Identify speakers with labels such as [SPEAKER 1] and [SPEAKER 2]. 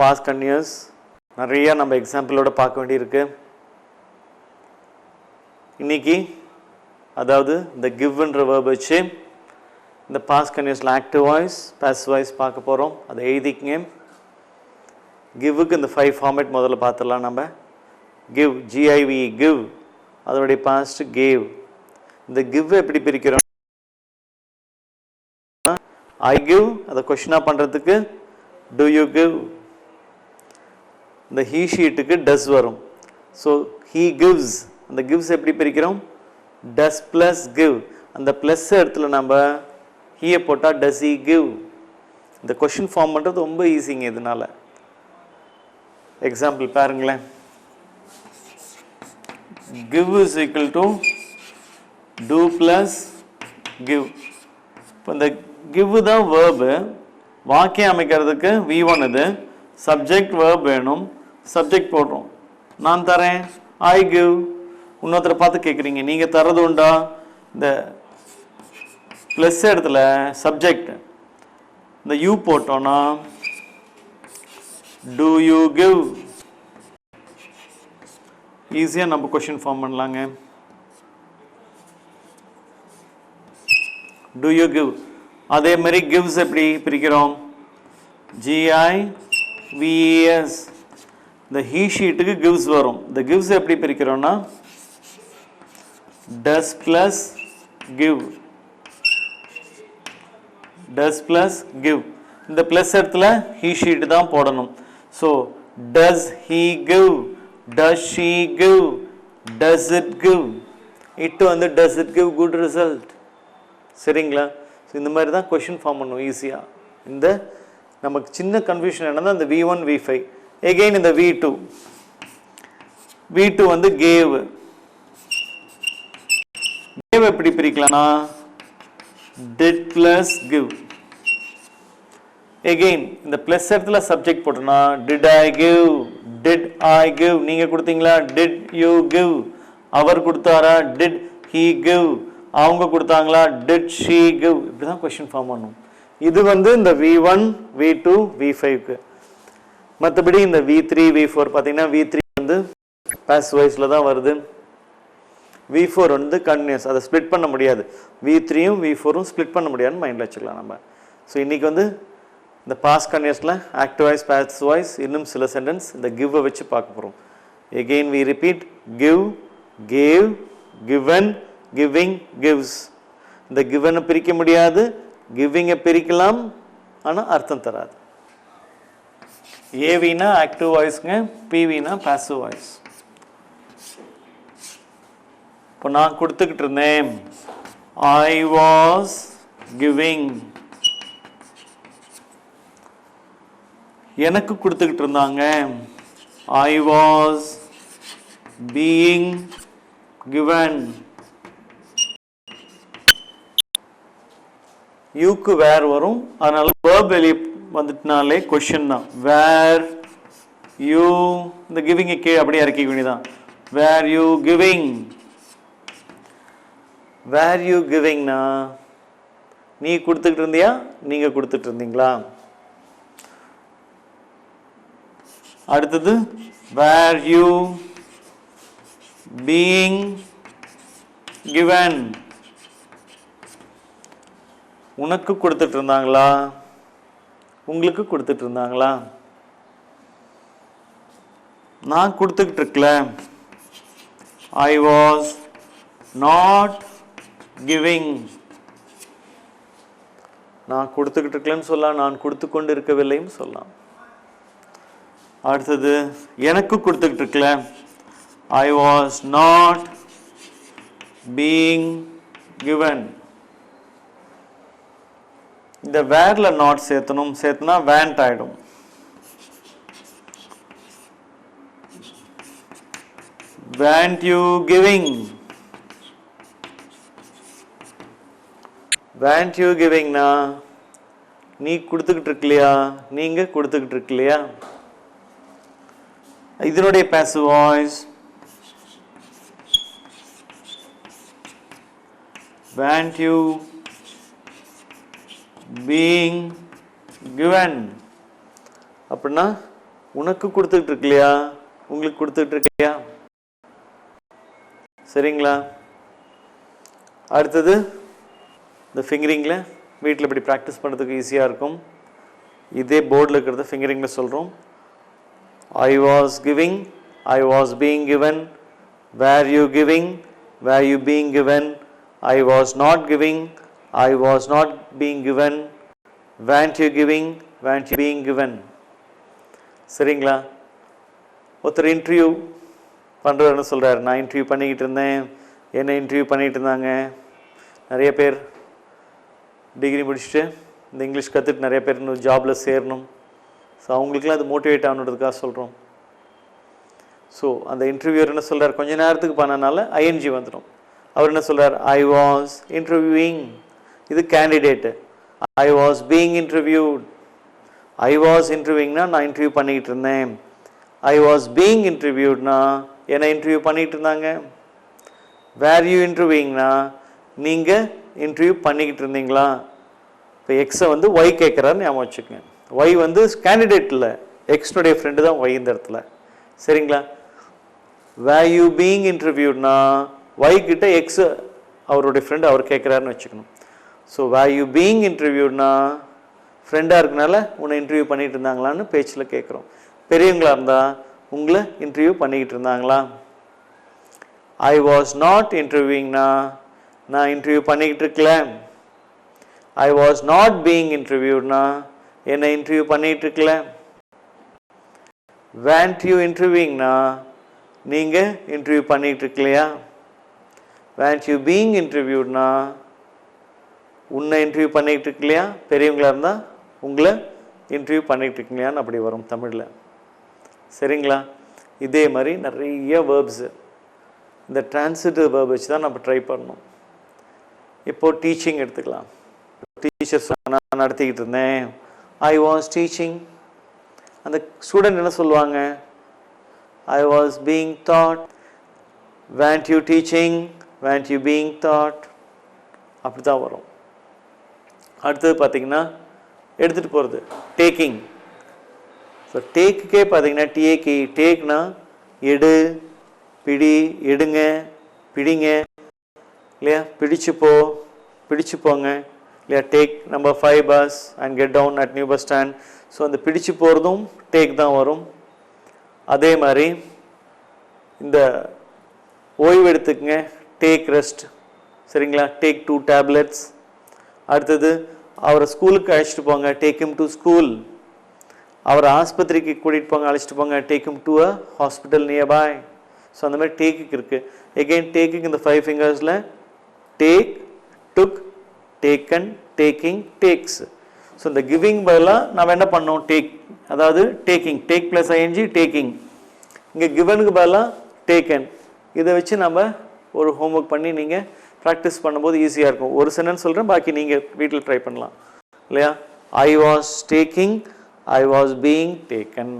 [SPEAKER 1] Pass கன்யூஸ் நிறையா நம்ம எக்ஸாம்பிளோட பார்க்க வேண்டியிருக்கு. இன்றைக்கி அதாவது இந்த கிவ்ன்ற வேர்ப் வச்சு இந்த பாஸ் கன்யூஸில் ஆக்டிவ் வாய்ஸ் பேஸ் வாய்ஸ் பார்க்க போகிறோம் அதை எழுதிக்கங்க. கிவ்வுக்கு இந்த ஃபைவ் ஃபார்மேட் முதல்ல பார்த்துடலாம் நம்ம. கிவ் ஜிஐவி கிவ் அதோடைய பாஸ்ட் கேவ் இந்த கிவ் எப்படி பிரிக்கிறோம்? ஐ கிவ் அதை கொஷினாக பண்ணுறதுக்கு டு யூ கிவ் இந்த ஹீ ஷீட்டுக்கு டஸ் வரும். ஸோ ஹீ கிவ்ஸ் அந்த கிவ்ஸ் எப்படி பிரிக்கிறோம்? டஸ் ப்ளஸ் கிவ் அந்த ப்ளஸ் இடத்துல நம்ம ஹீயை போட்டால் டஸ் ஈ கிவ் இந்த கொஷின் ஃபார்ம் பண்ணுறது ரொம்ப ஈஸிங்க இதனால. எக்ஸாம்பிள் பாருங்களேன். Give is equal to do plus give இப்போ இந்த கிவ் தான் வேர்பு வாக்கியம் அமைக்கிறதுக்கு வி ஒன் இது. சப்ஜெக்ட் வேர்ப் வேணும். சப்ஜெக்ட் போடுறோம். நான் தரேன். ஐ கிவ் இன்னொருத்தரை பார்த்து கேட்குறீங்க நீங்கள் தர்றது உண்டா? இந்த ப்ளஸ் இடத்துல சப்ஜெக்ட் இந்த யூ போட்டோன்னா டு யூ கிவ் ஈஸியாக நம்ம கொஷின் ஃபார்ம் பண்ணலாங்க. டு யூ கிவ் அதே மாதிரி கிவ்ஸ் எப்படி பிரிக்கிறோம்? ஜிஐ விஎஸ் இந்த ஹீ ஷீட்டுக்கு கிவ்ஸ் வரும். இந்த கிவ்ஸ் எப்படி பிரிக்கிறோம்னா? Does plus give does plus give இந்த ப்ளஸ் இடத்துல ஹீ ஷீட் தான் போடணும். So does he give does she give does it give it வந்து does it give good result சரிங்களா? ஸோ இந்த மாதிரி தான் கொஷின் ஃபார்ம் பண்ணும் ஈஸியாக இந்த நமக்கு சின்ன கன்ஃபியூஷன் என்னன்னா இந்த V one V five again இந்த the டூ வி டூ வந்து gave கேவ் எப்படி பிரிக்கலாம்னா? Did plus give. Again இந்த plus இடத்துல சப்ஜெக்ட் போட்டோம்னா did I give? Did I give? நீங்க கொடுத்தீங்களா? Did you give? அவர் கொடுத்தாரா? Did he give? அவங்க கொடுத்தாங்களா? டிட் ஷீ கிவ் இப்படி தான் கொஷின் ஃபார்ம் பண்ணும். இது வந்து இந்த V one V two V ஃபைவ்க்கு மற்றபடி இந்த வி த்ரீ வி ஃபோர் பார்த்தீங்கன்னா வி த்ரீ வந்து பேஸ் வைஸில் தான் வருது. வி ஃபோர் வந்து கன்டினியூஸ் அதை ஸ்ப்ளிட் பண்ண முடியாது. வி த்ரீயும் வி ஃபோரும் ஸ்ப்ளிட் பண்ண முடியாதுன்னு மைண்டில் வச்சுக்கலாம் நம்ம. ஸோ இன்றைக்கி வந்து இந்த பாஸ் கன்டினியூஸில் ஆக்டிவ் வாய்ஸ் பேஸ் வாய்ஸ் இன்னும் சில சென்டென்ஸ் இந்த கிவ்வை வச்சு பார்க்க போகிறோம் again we repeat give gave given giving gives இந்த கிவனை பிரிக்க முடியாது கிவிங்கை பிரிக்கலாம் ஆனால் அர்த்தம் தராது. ஏவினா ஆக்டிவ் வாய்ஸுங்க பிவினா பேசிவ் வாய்ஸ் இப்போ நான் கொடுத்துக்கிட்டு இருந்தேன். ஐ வாஸ் கிவிங் எனக்கு கொடுத்துக்கிட்டு இருந்தாங்க. ஐ வாஸ் பீயிங் கிவன் யூக்கு வேர் வரும். அதனால வேர்ப் வெளியே வந்துட்டுனாலே கொஷின் தான். வேர் யூ இந்த கிவிங்கை கீழே அப்படியே இறக்கிக்க வேண்டியதான் were you giving were you கிவிங்னா நீ கொடுத்துக்கிட்டு இருந்தியா நீங்க கொடுத்துட்டு இருந்தீங்களா? அடுத்தது வேர் யூ பீயிங் கிவன் உனக்கு கொடுத்துட்டு இருந்தாங்களா? உங்களுக்கு கொடுத்துட்டு இருந்தாங்களா? நான் கொடுத்துக்கிட்டு இருக்கல. ஐ வாஸ் நாட் கிவிங் நான் கொடுத்துக்கிட்டு இருக்கலன்னு சொல்லலாம் நான் கொடுத்து கொண்டு இருக்கவில்லைன்னு சொல்லலாம் அடுத்தது எனக்கு கொடுத்துக்கிட்டு இருக்கல. I was not being given இந்த வேர்ல நாட் சேர்த்தணும் சேர்த்துனா வேண்ட் ஆயிடும். Weren't you giving weren't you கிவிங்னா நீ கொடுத்துக்கிட்டு இருக்கலையா? நீங்க கொடுத்துக்கிட்டு இருக்கலையா? இதனுடைய passive voice weren't you being given அப்படின்னா உனக்கு கொடுத்துட்டு இருக்கு இல்லையா உங்களுக்கு கொடுத்துட்டு இருக்கு இல்லையா சரிங்களா? அடுத்தது இந்த ஃபிங்கரிங்கில் வீட்டில் இப்படி ப்ராக்டிஸ் பண்ணுறதுக்கு ஈஸியாக இருக்கும். இதே போர்டில் இருக்கிறத ஃபிங்கரிங்கில் சொல்கிறோம் I was giving I was being given were you giving were you being given I was not giving I was not being given. Weren't you giving weren't you being given? சரிங்களா? ஒருத்தர் இன்டர்வியூ பண்ணுறதுன்னு சொல்கிறார் நான் interview பண்ணிக்கிட்டு இருந்தேன். என்ன interview பண்ணிகிட்டு இருந்தாங்க? நிறைய பேர் டிகிரி முடிச்சுட்டு இந்த இங்கிலீஷ் கற்றுட்டு நிறைய பேர் இன்னும் ஜாபில் சேரணும். ஸோ அவங்களுக்குலாம் அது மோட்டிவேட் ஆகணுன்றதுக்காக சொல்கிறோம் ஸோ அந்த இன்டர்வியூர் என்ன சொல்கிறார் கொஞ்ச நேரத்துக்கு பண்ணனால ஐஎன்ஜி வந்துடும் அவர் என்ன சொல்கிறார் ஐ வாஸ் இன்டர்வியூவிங் இது candidate I was being interviewed I was இன்டர்வியூங்னா நான் இன்டர்வியூ பண்ணிக்கிட்டு இருந்தேன். ஐ வாஸ் பீயிங் இன்டர்வியூட்னா என்ன இன்டர்வியூ பண்ணிக்கிட்டு இருந்தாங்க. வேர் யூ இன்டர்வியூங்னா நீங்கள் இன்டர்வியூ பண்ணிக்கிட்டு இருந்தீங்களா? இப்போ எக்ஸை வந்து ஒய் கேட்குறாருன்னு ஞாபகம் வச்சுக்கோங்க. ஒய் வந்து கேண்டிடேட் இல்லை. எக்ஸ்னுடைய ஃப்ரெண்டு தான் ஒய் இந்த இடத்துல. சரிங்களா? வே யூ பீயிங் இன்டர்வியூட்னா ஒய் கிட்ட எக்ஸ் அவருடைய ஃப்ரெண்டு அவர் கேட்குறாருன்னு வச்சுக்கணும். ஸோ வே யூ பீயிங் இன்டர்வியூனா ஃப்ரெண்டாக இருக்கனால உன்னை இன்டர்வியூ பண்ணிட்டு இருந்தாங்களான்னு பேச்சில் கேட்குறோம் பெரியவங்களாக இருந்தால் உங்களை இன்டர்வியூ பண்ணிக்கிட்டு இருந்தாங்களா? ஐ வாஸ் நாட் இன்டர்வியூங்னா நான் இன்டர்வியூ பண்ணிக்கிட்டு இருக்கல. ஐ வாஸ் நாட் பீயிங் இன்டர்வியூனா என்னை இன்டர்வியூ பண்ணிகிட்டு இருக்கல. வேண்ட் யூ இன்டர்வியூங்னா நீங்கள் இன்டர்வியூ பண்ணிகிட்டு இருக்கலையா? வேண்ட் யூ பீயிங் இன்டர்வியூனா உன்னை இன்டர்வியூ பண்ணிக்கிட்டு இருக்கலையா பெரியவங்களாக இருந்தால் உங்களை இன்டர்வியூ பண்ணிகிட்டு இருக்கீங்களான்னு அப்படி வரும் தமிழில். சரிங்களா? இதே மாதிரி நிறைய வேர்ப்ஸு இந்த டிரான்சிட்டிவ் வேர்ப் வச்சு தான் நம்ம ட்ரை பண்ணணும். இப்போது டீச்சிங் எடுத்துக்கலாம். டீச்சர்ஸ் நான் நடத்திக்கிட்டு இருந்தேன். ஐ வாஸ் டீச்சிங் அந்த ஸ்டூடெண்ட் என்ன சொல்லுவாங்க? I was being taught weren't you teaching weren't you being taught அப்படி தான் வரும். அடுத்தது பார்த்தீங்கன்னா எடுத்துகிட்டு போகிறது டேக்கிங் ஸோ டேக்குக்கே பார்த்தீங்கன்னா டிஏகி டேக்னா எடு பிடி எடுங்க பிடிங்க இல்லையா? பிடிச்சு போ பிடிச்சு போங்க இல்லையா? Take number five bus and get down at new bus stand so அந்த பிடிச்சு போகிறதும் டேக் தான் வரும். அதே மாதிரி இந்த ஓய்வு எடுத்துக்கங்க டேக் ரெஸ்ட் சரிங்களா? டேக் டூ டேப்லெட்ஸ் அடுத்தது அவரை ஸ்கூலுக்கு அழைச்சிட்டு போங்க டேக் டு ஸ்கூல் அவரை ஆஸ்பத்திரிக்கு கூட்டிகிட்டு போங்க அழைச்சிட்டு போங்க take to a hospital nearby so அந்த மாதிரி டேக்குக்கு இருக்குது எகெயின் டேக்குக்கு இந்த five ஃபிங்கர்ஸில் take took taken taking takes so இந்த கிவிங் பதிலாக நம்ம என்ன பண்ணோம்? டேக் அதாவது taking take plus ING taking இங்கே கிவனுக்கு பதிலாக டேக்கன் இதை வச்சு நம்ம ஒரு ஹோம்ஒர்க் பண்ணி நீங்கள் ப்ராக்டிஸ் பண்ணும்போது ஈஸியாக இருக்கும். ஒரு சென்டென்ஸ் சொல்கிறேன் பாக்கி நீங்கள் வீட்டில் ட்ரை பண்ணலாம். இல்லையா? I was taking I was being taken